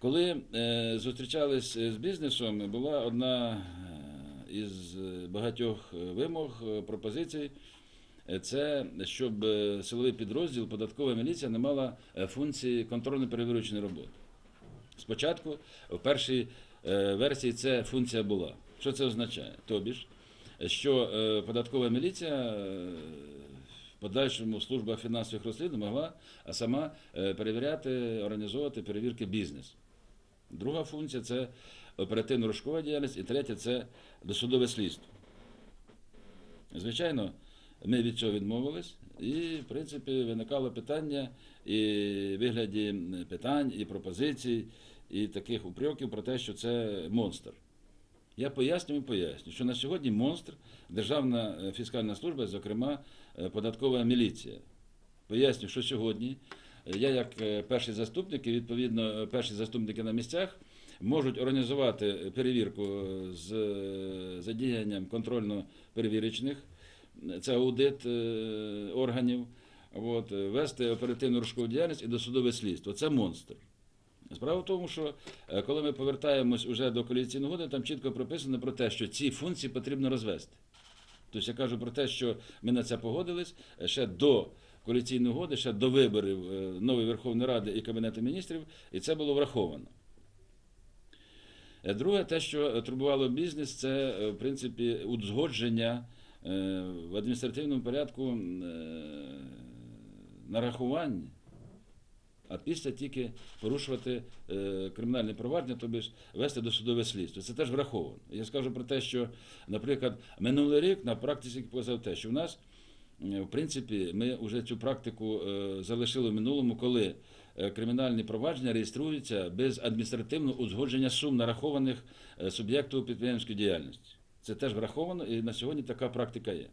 Коли е, зустрічались з бізнесом, була одна е, із багатьох е, вимог, е, пропозицій. Е, Це щоб е, силовий підрозділ, податкова міліція не мала е, функції контрольно-перевірочної роботи. Спочатку, в першій е, версії, це функція була. Що це означає? Тобі ж, що е, податкова міліція е, в подальшому служба фінансових розслідувань могла сама е, перевіряти, організовувати перевірки бізнесу. Друга функція це оперативно-розшукова діяльність, і третя це досудове слідство. Звичайно, ми від цього відмовились, і, в принципі, виникало питання і вигляді питань, і пропозицій, і таких упреків про те, що це монстр. Я пояснюю і поясню, що на сьогодні монстр Державна е, фіскальна служба, зокрема е, податкова міліція. Поясню, що сьогодні я, як е, перший заступник, і відповідно е, перші заступники на місцях можуть організувати перевірку з е, задіянням контрольно-перевірочних, це аудит органів, от, вести оперативну розшукову діяльність і досудове слідство. Це монстр. Справа в тому, що коли ми повертаємось уже до коаліційної угоди, там чітко прописано про те, що ці функції потрібно розвести. Тобто я кажу про те, що ми на це погодились ще до коаліційної угоди, ще до виборів е, нової Верховної Ради і Кабінету міністрів, і це було враховано. Е, Друге, те, що турбувало бізнес, це е, в принципі узгодження в адміністративному порядку нарахувань, а після тільки порушувати кримінальне провадження, тобі ж вести досудове слідство. Це теж враховано. Я скажу про те, що, наприклад, минулий рік на практиці показав те, що в нас, в принципі, ми вже цю практику е, залишили в минулому, коли е, кримінальні провадження реєструються без адміністративного узгодження сум нарахованих е, суб'єкту підприємської діяльності. Це теж враховано, і на сьогодні така практика є.